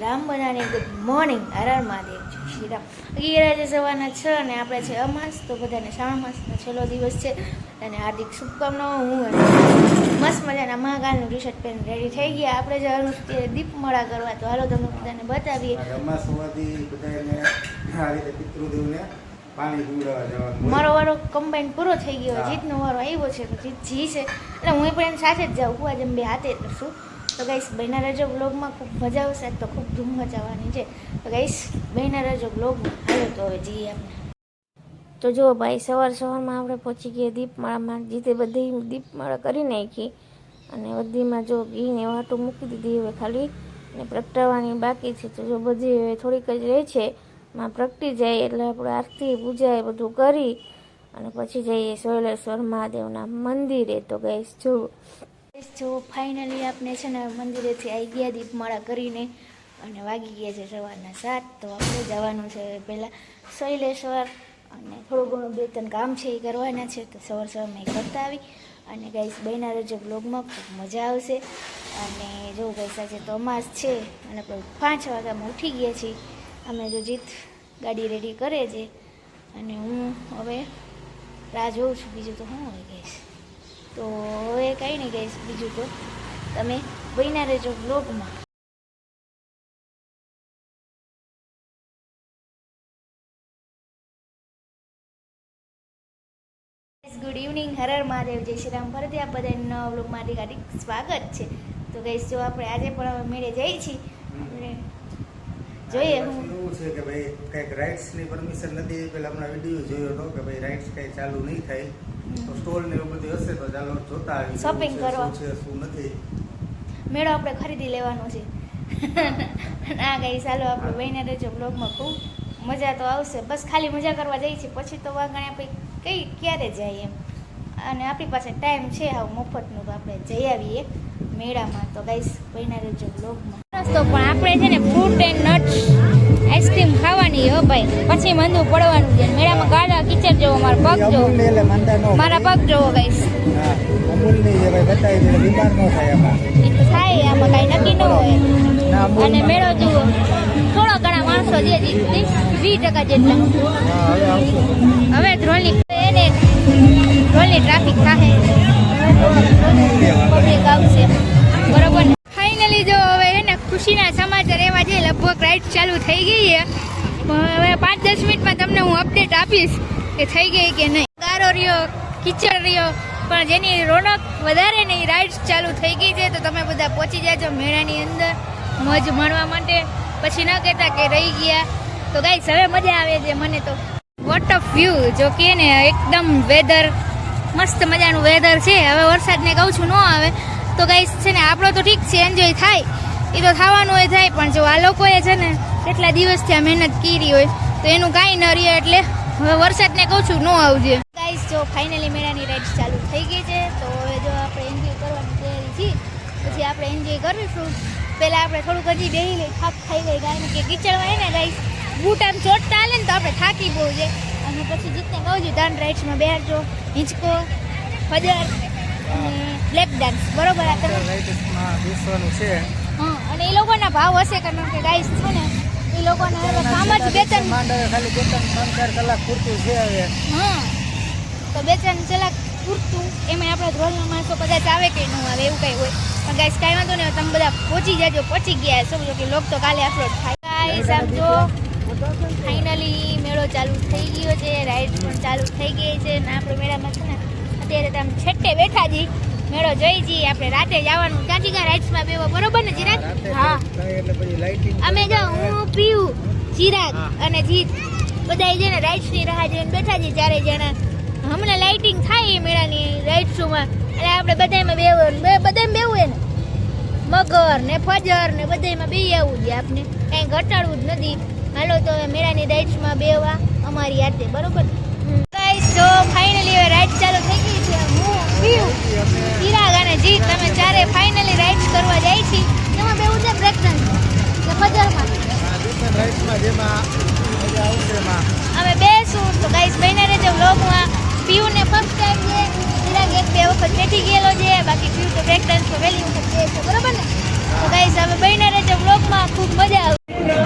રામ બધાને good morning. હરાર મહાદેવ. શ્રી રામ. અગિયાર આજે સવારના છ અને આપણે છે અમાસ તો બધાને શ્રાવણ માસનો છેલ્લો દિવસ છે. અને હાર્દિક શુભકામનાઓ. હું અને મસ્ત મજાના મહાકાલનું ટી શર્ટ પહેરીને રેડી થઈ ગયા. આપણે જવાનું છે દીપમાળા કરવા. તો હાલો તમને બધાને બતાવીએ. અમાસ હોવાથી બધાને આ રીતે પિતૃદેવને. મારો વારો કમ્બાઈન પૂરો થઈ ગયો. જીતનો વારો આવ્યો છે. જીત જી છે. એટલે હું પણ એમ સાથે જ જાઉં. હું આજે બે હાથે જ છું. તો ગાઈસ બહેના રજો બ્લોગમાં ખૂબ મજા આવશે. તો ખૂબ ધૂમ મચાવવાની છે. તો ગાઈસ બહેના રજો બ્લોગમાં હાલો તો હવે જઈએ આપણે. તો જુઓ ભાઈ, સવાર સવારમાં આપણે પહોંચી ગયા દીપમાળામાં. જીતે બધી દીપમાળા કરી નાખી. અને બધીમાં જો ઘીને વાટું મૂકી દીધી હવે ખાલી. અને પ્રગટાવવાની બાકી છે. તો જો બધી હવે થોડીક જ રહે છે. માં પ્રગટી જાય એટલે આપણે આરતી, પૂજા એ બધું કરી. અને પછી જઈએ સોયલેશ્વર મહાદેવના મંદિરે. તો ગઈશ જો જો ફાઇનલી આપણે છે ને મંદિરેથી આવી ગયા દીપમાળા કરીને અને વાગી ગયા છે સવારના સાત, તો આપણે જવાનું છે પહેલાં શૈલેશ્વર અને થોડું ઘણું બે ત્રણ કામ છે એ કરવાના છે, તો સવાર સવારમાં કરતા આવી. અને ગાઈસ બહેના રજો બ્લોગમાં ખૂબ મજા આવશે. અને જો ગાઈસ, આજે અમાસ છે, અને પાંચ વાગ્યામાં ઉઠી ગયા છીએ. અમે જો જીત ગાડી રેડી કરે છે. અને હું હવે રાહ જોઉં છું, બીજું તો હું હોય ગઈશ તો હવે કંઈ નહીં ગઈશ બીજું તો. તમે બન્યા રહેજો બ્લોગમાં ગુડ ઇવનિંગ હરર મહાદેવ જય શ્રી રામ. ફરીથી આપ બધા નવા બ્લોગમાં હાર્દિક સ્વાગત છે. તો ગઈશ જો આપણે આજે પણ હવે મેળે જઈએ છીએ. જોઈએ હું. એવું છે કે ભાઈ કંઈક રાઇટ્સની પરમિશન નથી પેલા હમણાં વીડિયો જોયો હતો કે ભાઈ રાઇટ્સ કંઈ ચાલુ નહીં થાય. તો સ્ટોલ ને એવું બધું હશે તો ચાલો જોતા આવી શોપિંગ કરવા. છે શું નથી. મેળો આપણે ખરીદી લેવાનો છે. ના ગઈ ચાલો આપણે બહેને રહેજો બ્લોગમાં ખૂબ. મજા તો આવશે. બસ ખાલી મજા કરવા જઈએ છીએ પછી તો વાગણે આપણે કઈ ક્યારે જાય એમ. અને આપણી પાસે ટાઈમ છે હાવ મફતનું તો આપણે જઈ આવીએ મેળામાં. તો ગાઈસ બહેને રહેજો બ્લોગમાં તો પણ આપણે છે ને ફ્રૂટ એન્ડ નટ્સ આઈસ્ક્રીમ ખાવાની હો ભાઈ. પછી મંદુ પડવાનું છે. મેળામાં ગાડા કિચડ જેવો મારો પગ જોવો. મારા પગ જોવો ગાઈસ. થાય આમાં. કાંઈ નક્કી ન હોય. અને મેળો જુઓ. થોડા ઘણા માણસો જે વીસ ટકા જેટલા. હવે ધ્રોલની એને ધ્રોલની ટ્રાફિક થાય પબ્લિક આવશે. બરોબર ખુશીના સમાચાર એવા છે, લગભગ રાઈડ ચાલુ થઈ ગઈ છે. હવે પાંચ દસ મિનિટમાં તમને હું અપડેટ આપીશ કે થઈ ગઈ કે નહીં. ગારો રહ્યો, કિચડ રહ્યો, પણ જેની રોનક વધારે નહીં રાઇડ્સ ચાલુ થઈ ગઈ છે, તો તમે બધા પહોંચી જાજો મેળાની અંદર, મોજ માણવા માટે. પછી ન કહેતા કે રહી ગયા. તો ગાઈસ હવે મજા આવે છે મને તો. વોટ ઓફ વ્યૂ જો કે ને, એકદમ વેધર મસ્ત મજાનું વેધર છે. હવે વરસાદને કહું છું, ન આવે. તો ગાઈસ છે ને, આપણો તો ઠીક છે એન્જોય થાય. એ તો થવાનું હોય થાય પણ જો આ લોકોએ છે ને કેટલા દિવસથી આ મહેનત કરી હોય તો એનું કાંઈ ન રહે એટલે હવે વરસાદને કહું છું ન આવજે. ગાઈસ જો ફાઇનલી મેળાની રાઈડ ચાલુ થઈ ગઈ છે તો હવે જો આપણે એન્જોય કરવાની તૈયારી છીએ પછી આપણે એન્જોય કરીશું. પહેલાં આપણે થોડુંક હજી બેહી લઈ થાક ખાઈ લઈ ગાય કે કિચડમાં એને ગાઈસ બૂટ આમ ચોટતા હાલે ને તો આપણે થાકી બહુ છે. અને પછી જીતને કહું છું ત્રણ રાઇડ્સમાં બેસજો હિંચકો ફજર અને બ્લેક ડાન્સ બરોબર આ તમે? બેસવાનું છે. અને એ લોકોના ભાવ હશે કારણ કે ગાઈસ છે ને? એ લોકોને હવે કામ જ બે ત્રણ ખાલી બે ત્રણ ચાર કલાક પૂરતું છે હવે. હા. તો બે ત્રણ કલાક પૂરતું એમાં આપણે ધ્રોલના માણસો કદાચ આવે કે ન આવે એવું કંઈ હોય. પણ ગાઈસ કાંઈ વાંધો નહીં તમે બધા પહોંચી જાજો પહોંચી ગયા સમજો કે લોક તો કાલે અપલોડ થાય. ગાઈસ આમ જો ફાઇનલી મેળો ચાલુ થઈ ગયો છે રાઈડ પણ ચાલુ થઈ ગઈ છે. ને આપણે મેળામાં છે ને અત્યારે તો આમ છેટ્ટે બેઠા જી મેળો જોઈ જઈએ. આપણે રાતે જવાનું ક્યાંથી ક્યાં રાઈડ્સમાં બેવો બરોબર ને ચિરાગ? હા. રાતે એટલે પછી લાઇટિંગ અમે જો હું પીવું ચિરાગ અને જીત. બધા જઈને ને રાઈડ્સની રાહ જોઈને બેઠા છીએ ચારે જણા હમણાં લાઇટિંગ થાય એ મેળાની રાઈડ્સોમાં એટલે આપણે બધામાં બેવું બે બધામાં બેવું ને. મગર ને ફજર ને બધામાં બે આવવું છે આપને કાંઈ ઘટાડવું જ નથી. હાલો તો હવે મેળાની રાઈડ્સમાં બેવા અમારી યાદે બરોબર? ગાઈસ તો ફાઇનલી હવે રાઈટ ચાલુ થઈ ગઈ પીયું ચિરાગ અને જીત અમે જ્યારે ફાઇનલી રાઇડ્સ કરવા જાય છે તેમાં બેવું છે. બ્રેક કે મજામાં અમે બેસું. તો ગાઈસ બહેને રહેજો વ્લોગમાં પીયુંને ફર્સ્ટ ટાઈમ છે. ચિરાગ એક બે વખત બેઠી ગયેલો છે. બાકી પીયું તો બ્રેક ડાન્સમાં વહેલી વખત છે, બરોબર ને? તો ગાઈસ અમે બહેને રહેજો વ્લોગમાં ખૂબ મજા આવશે.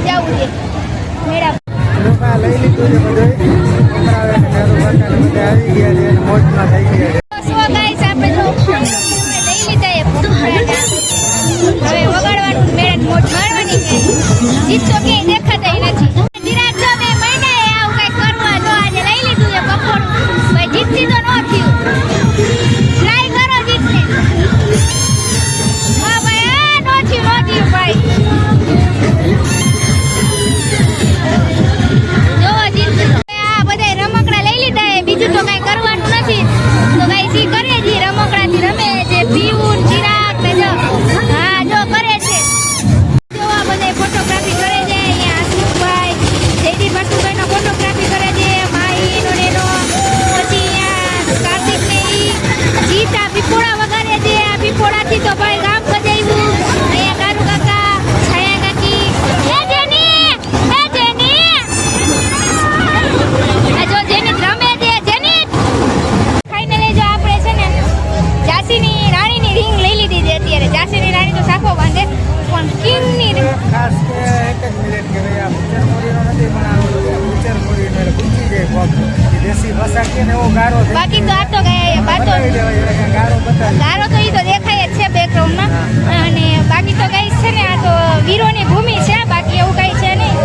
બધું જ આવવું જોઈએ મેળા લઈ લીધું છે બધું. આવી ગયા છે મોજમાં થઈ ગયા છે. 就那个。બાકી તો આ તો બાતો ગારો તો એ તો દેખાય જ છે બેકગ્રાઉન્ડમાં અને બાકી તો કઈ છે ને આ તો વીરોની ભૂમિ છે બાકી એવું કઈ છે નહીં.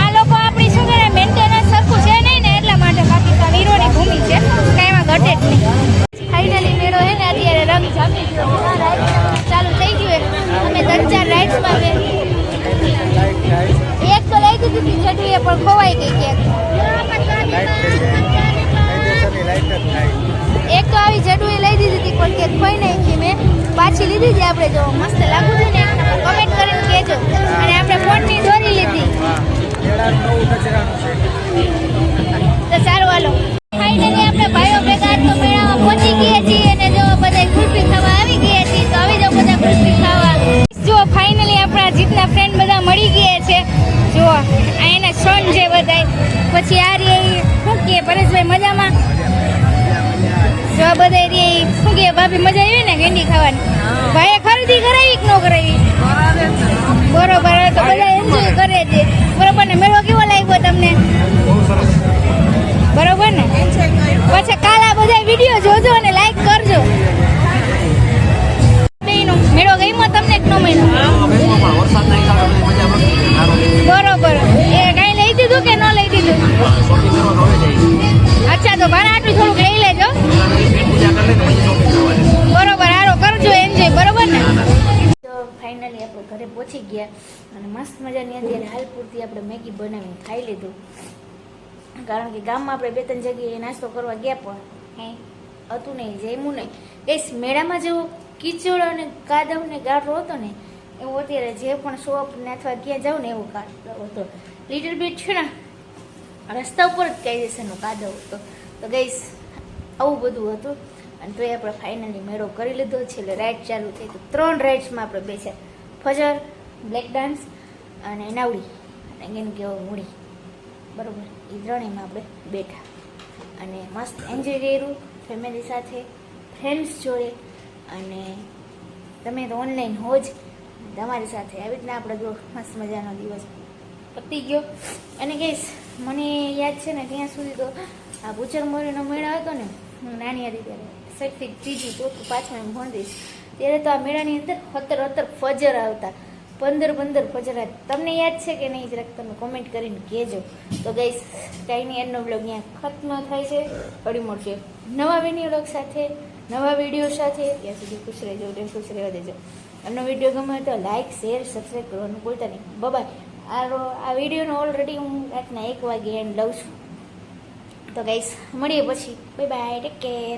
આ લોકો આપણી શું કરે મેન્ટેનન્સ સરખું છે નહીં ને એટલા માટે બાકી તો વીરોની ભૂમિ છે. કઈ એમાં ઘટે જ નહીં. ફાઇનલી મેળો છે ને અત્યારે રંગ જામી ગયો. ચાલુ થઈ ગયું અમે ત્રણ ચાર રાઇડ્સમાં એક તો લઈ દીધી હતી છઠ્ઠીએ પણ ખોવાઈ ગઈ કેક નવી જેટું લઈ દીધી હતી પણ કે ખોઈ નાખી મેં પાછી લીધી છે આપણે જો મસ્ત લાગુ છે ને કમેન્ટ કરીને કહેજો. અને આપણે ફોનની દોરી લીધી. તો સારું હાલો. ભાભી મજા આવી ને ગેંડી ખાવાની? ભાઈએ ખરીદી કરાવી કે ન કરાવી બરોબર. ગયા અને મસ્ત મજાની અત્યારે હાલ પૂરતી આપણે મેગી બનાવીને ખાઈ લીધું. કારણ કે ગામમાં આપણે બે ત્રણ જગ્યાએ નાસ્તો કરવા ગયા પણ હે, હતું નહીં, જમ્યું નહીં. કઈશ મેળામાં જેવો કીચડ અને કાદવ ને ગાઢો હતો ને, એવું અત્યારે જે પણ શોપ ને અથવા ક્યાં જાઉં ને એવો કાદવ હતો. લીટર બીટ છે ને, રસ્તા ઉપર જ કાયદેસરનો કાદવ હતો. તો ગઈશ આવું બધું હતું. અને તોય આપણે ફાઇનલી મેળો કરી લીધો. છે એટલે રાઈડ ચાલુ થઈ. તો ત્રણ રાઇડ્સમાં આપણે બેસ્યા. ફજર બ્લેક ડાન્સ અને નાવડી અને એમ કેવો મૂડી. બરાબર. એ ત્રણેયમાં આપણે બેઠા. અને મસ્ત એન્જોય કર્યું ફેમિલી સાથે, ફ્રેન્ડ્સ જોડે. અને તમે તો ઓનલાઈન હો જ. તમારી સાથે આવી રીતના આપણે મસ્ત મજાનો દિવસ પતી ગયો. અને કહીશ મને યાદ છે ને ત્યાં સુધી તો આ ભૂચર મોરીનો મેળો હતો ને, હું નાની હતી ત્યારે સટથી ત્રીજી ચોથું પાંચમું ભણતી. ત્યારે તો આ મેળાની અંદર અતર અતર ફજર આવતા. પંદર પંદર પચરા તમને યાદ છે કે નહીં, જરાક તમે કોમેન્ટ કરીને કહેજો. તો ગઈશ ટાઈની નહીં એનો બ્લોગ અહીંયા ખત્મ થાય છે. ફરી મળશે નવા વીડિયો બ્લોગ સાથે, નવા વીડિયો સાથે. ત્યાં સુધી ખુશ રહેજો ને ખુશ રહેવા દેજો. આનો વીડિયો ગમે તો લાઇક શેર સબસ્ક્રાઈબ કરવાનું ભૂલતા નહીં. બબાય આ આ વિડીયોનો ઓલરેડી હું રાતના એક વાગે એન્ડ લઉં છું. તો ગઈશ મળીએ પછી. Bye bye take care